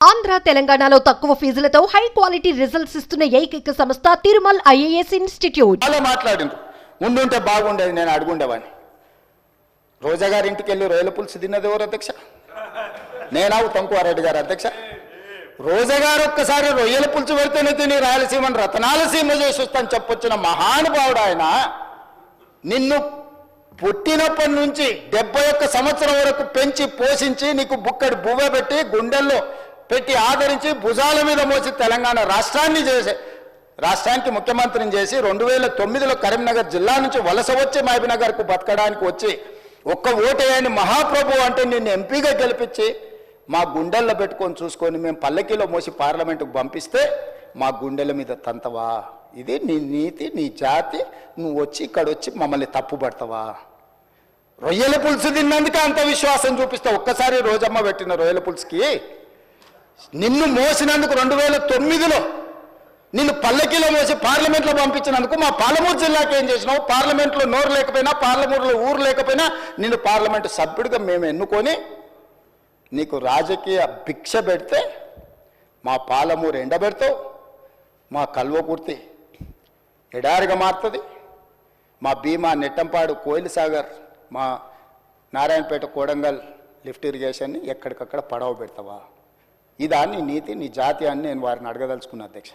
ఆంధ్ర తెలంగాణలో తక్కువ ఫీజులతో high quality results ఇస్తున్న ఏకైక సంస్థ తిరుమల్ ఐఏఎస్ ఇన్స్టిట్యూట్. చాలా మాట్లాడింది ఉండుంటే బాగుండేది నేను అడుగుండేవాడిని. రోజా గారి ఇంటికి వెళ్ళి రొయ్యల పులుసు తిన్నది ఎవరు అధ్యక్ష? నేనా తంకువారెడ్డి గారు అధ్యక్ష. రోజా గారు ఒక్కసారి రొయ్యల పులుసు పెడితేనే తిని రాయలసీమను రతనాలసీమ చేసి వస్తాను చెప్పొచ్చిన మహానుభావుడు ఆయన. నిన్ను పుట్టినప్పటి నుంచి డెబ్బై ఒక్క సంవత్సరం వరకు పెంచి పోషించి నీకు బుక్కడి బువ్వ పెట్టి గుండెల్లో పెట్టి ఆదరించి భుజాల మీద మోసి తెలంగాణ రాష్ట్రాన్ని చేసే రాష్ట్రానికి ముఖ్యమంత్రిని చేసి రెండు వేల తొమ్మిదిలో కరీంనగర్ జిల్లా నుంచి వలస వచ్చి మహబీనగర్కు బతకడానికి వచ్చి ఒక్క ఓటేయని మహాప్రభు అంటే నిన్ను ఎంపీగా గెలిపించి మా గుండెల్లో పెట్టుకొని చూసుకొని మేము పల్లకీలో మోసి పార్లమెంటుకు పంపిస్తే మా గుండెల మీద తంతవా? ఇది నీ నీతి నీ జాతి. నువ్వు వచ్చి ఇక్కడ వచ్చి మమ్మల్ని తప్పుపడతావా రొయ్యల పులుసు తిన్నందుకే అంత విశ్వాసం చూపిస్తావు ఒక్కసారి రోజమ్మ పెట్టిన రొయ్యల పులుసుకి నిన్ను మోసినందుకు రెండు వేల తొమ్మిదిలో నిన్ను పల్లకిలో మోసి పార్లమెంట్లో పంపించినందుకు మా పాలమూరు జిల్లాకి ఏం చేసినావు? పార్లమెంట్లో నోరు లేకపోయినా పార్లమూరులో ఊరు లేకపోయినా నిన్ను పార్లమెంటు సభ్యుడిగా మేము ఎన్నుకొని నీకు రాజకీయ భిక్ష పెడితే మా పాలమూరు ఎండబెడతావు మా కల్వకుర్తి ఎడారిగా మారుతుంది. మా భీమా నెట్టంపాడు కోయిల్ సాగర్ మా నారాయణపేట కోడంగల్ లిఫ్ట్ ఇరిగేషన్ని ఎక్కడికక్కడ పడవ పెడతావా? ఇదాన్ని నీతి నీ జాతి అని నేను వారిని అడగదలుచుకున్నా అధ్యక్ష.